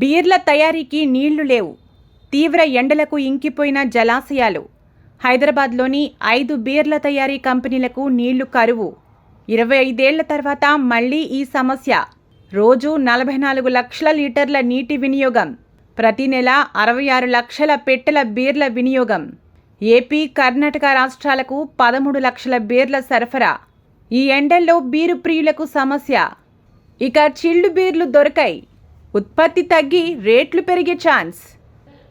బీర్ల తయారీకి నీళ్ళు లేవు. తీవ్ర ఎండలకు ఇంకిపోయిన జలాశయాలు. హైదరాబాద్లోని ఐదు బీర్ల తయారీ కంపెనీలకు నీళ్ళు కరువు. ఇరవై ఐదేళ్ళ తర్వాత మళ్ళీ ఈ సమస్య. రోజు నలభై నాలుగు లక్షల లీటర్ల నీటి వినియోగం. ప్రతి నెల అరవై ఆరు లక్షల పెట్టెల బీర్ల వినియోగం. ఏపీ కర్ణాటక రాష్ట్రాలకు పదమూడు లక్షల బీర్ల సరఫరా. ఈ ఎండల్లో బీరు ప్రియులకు సమస్య. ఇక చిల్లు బీర్లు దొరకాయి. ఉత్పత్తి తగ్గి రేట్లు పెరిగే ఛాన్స్.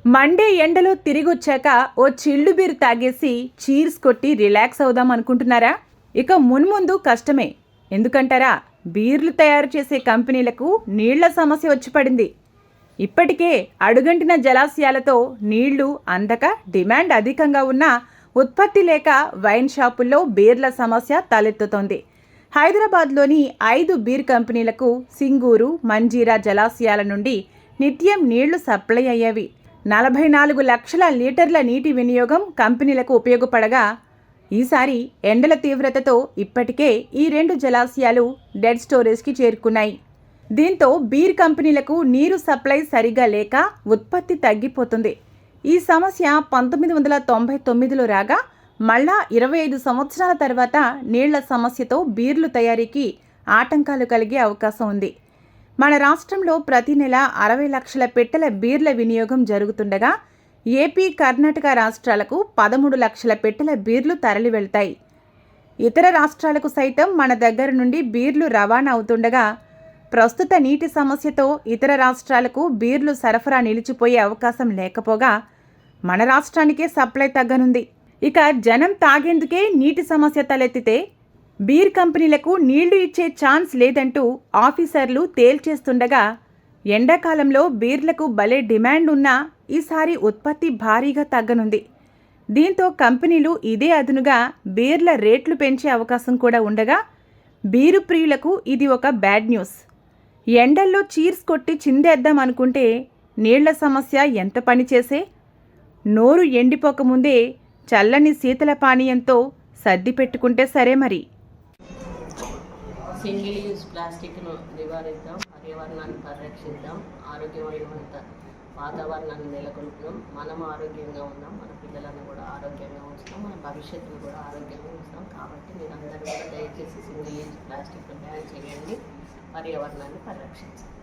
మండే ఎండలో తిరిగొచ్చాక ఓ చిల్లు బీరు తాగేసి చీర్స్ కొట్టి రిలాక్స్ అవుదాం అనుకుంటున్నారా? ఇక మున్ముందు కష్టమే. ఎందుకంటారా? బీర్లు తయారు చేసే కంపెనీలకు నీళ్ళ సమస్య వచ్చి పడింది. ఇప్పటికే అడుగంటిన జలాశయాలతో నీళ్ళు అందక డిమాండ్ అధికంగా ఉన్నా ఉత్పత్తి లేక వైన్ షాపుల్లో బీర్ల సమస్య తలెత్తుతోంది. హైదరాబాద్లోని ఐదు బీర్ కంపెనీలకు సింగూరు మంజీరా జలాశయాల నుండి నిత్యం నీళ్ళు సప్లై అయ్యేవి. నలభై నాలుగు లక్షల లీటర్ల నీటి వినియోగం కంపెనీలకు ఉపయోగపడగా ఈసారి ఎండల తీవ్రతతో ఇప్పటికే ఈ రెండు జలాశయాలు డెడ్ స్టోరేజ్కి చేరుకున్నాయి. దీంతో బీర్ కంపెనీలకు నీరు సప్లై సరిగా లేక ఉత్పత్తి తగ్గిపోతుంది. ఈ సమస్య పంతొమ్మిది వందల తొంభై తొమ్మిదిలో రాగా మళ్ళా ఇరవై ఐదు సంవత్సరాల తర్వాత నీళ్ళ సమస్యతో బీర్లు తయారీకి ఆటంకాలు కలిగే అవకాశం ఉంది. మన రాష్ట్రంలో ప్రతి నెల అరవై లక్షల పెట్టెల బీర్ల వినియోగం జరుగుతుండగా ఏపీ కర్ణాటక రాష్ట్రాలకు పదమూడు లక్షల పెట్టెల బీర్లు తరలి వెళ్తాయి. ఇతర రాష్ట్రాలకు సైతం మన దగ్గర నుండి బీర్లు రవాణా అవుతుండగా ప్రస్తుత నీటి సమస్యతో ఇతర రాష్ట్రాలకు బీర్లు సరఫరా నిలిచిపోయే అవకాశం లేకపోగా మన రాష్ట్రానికే సప్లై తగ్గనుంది. ఇక జనం తాగేందుకే నీటి సమస్య తలెత్తితే బీర్ కంపెనీలకు నీళ్ళు ఇచ్చే ఛాన్స్ లేదంటూ ఆఫీసర్లు తేల్చేస్తుండగా ఎండాకాలంలో బీర్లకు భలే డిమాండ్ ఉన్నా ఈసారి ఉత్పత్తి భారీగా తగ్గనుంది. దీంతో కంపెనీలు ఇదే అదునుగా బీర్ల రేట్లు పెంచే అవకాశం కూడా ఉండగా బీరు ప్రియులకు ఇది ఒక బ్యాడ్ న్యూస్. ఎండల్లో చీర్స్ కొట్టి చిందేద్దాం అనుకుంటే నీళ్ళ సమస్య ఎంత పనిచేసే నోరు ఎండిపోకముందే చల్లని శీతల పానీయంతో సర్ది పెట్టుకుంటే సరే మరి. సింగిల్ యూజ్ ప్లాస్టిక్ను నివారిద్దాం పర్యావరణాన్ని పరిరక్షిద్దాం ఆరోగ్యమైన వాతావరణాన్ని నెలకొల్పుదాం. మనం ఆరోగ్యంగా ఉన్నాం మన పిల్లలను కూడా ఆరోగ్యంగా ఉంచుతాం మన భవిష్యత్తును కూడా ఆరోగ్యంగా ఉంచుతాం. కాబట్టి మీరందరూ కూడా దయచేసి సింగిల్ యూజ్ ప్లాస్టిక్ను బ్యాన్ చేయండి పర్యావరణాన్ని పరిరక్షించండి.